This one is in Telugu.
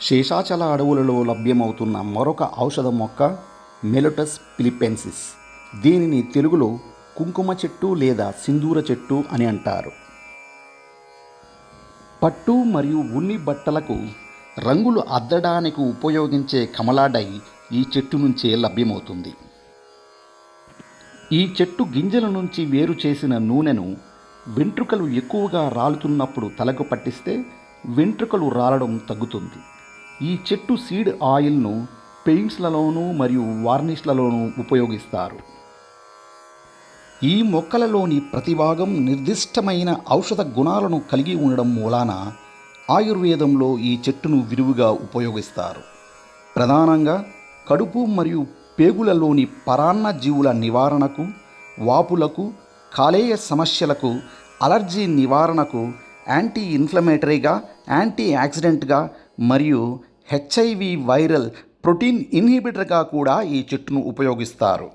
శేషాచల అడవులలో లభ్యమవుతున్న మరొక ఔషధ మొక్క మెలోటస్ పిలిపెన్సిస్. దీనిని తెలుగులో కుంకుమ చెట్టు లేదా సింధూర చెట్టు అని అంటారు. పట్టు మరియు ఉన్ని బట్టలకు రంగులు అద్దడానికి ఉపయోగించే కమలాడై ఈ చెట్టు నుంచే లభ్యమవుతుంది. ఈ చెట్టు గింజల నుంచి వేరు చేసిన నూనెను వెంట్రుకలు ఎక్కువగా రాలుతున్నప్పుడు తలకు పట్టిస్తే వెంట్రుకలు రాలడం తగ్గుతుంది. ఈ చెట్టు సీడ్ ఆయిల్ను పెయింట్స్లలోనూ మరియు వార్నిష్లలోనూ ఉపయోగిస్తారు. ఈ మొక్కలలోని ప్రతి భాగం నిర్దిష్టమైన ఔషధ గుణాలను కలిగి ఉండడం మూలాన ఆయుర్వేదంలో ఈ చెట్టును విరివిగా ఉపయోగిస్తారు. ప్రధానంగా కడుపు మరియు పేగులలోని పరాన్న జీవుల నివారణకు వాపులకు కాలేయ సమస్యలకు అలర్జీ నివారణకు యాంటీ ఇన్ఫ్లమేటరీగా యాంటీ యాక్సిడెంట్గా మరియు హెచ్ఐవి వైరల్ ప్రోటీన్ ఇన్హిబిటర్గా కూడా ఈ చెట్టును ఉపయోగిస్తారు.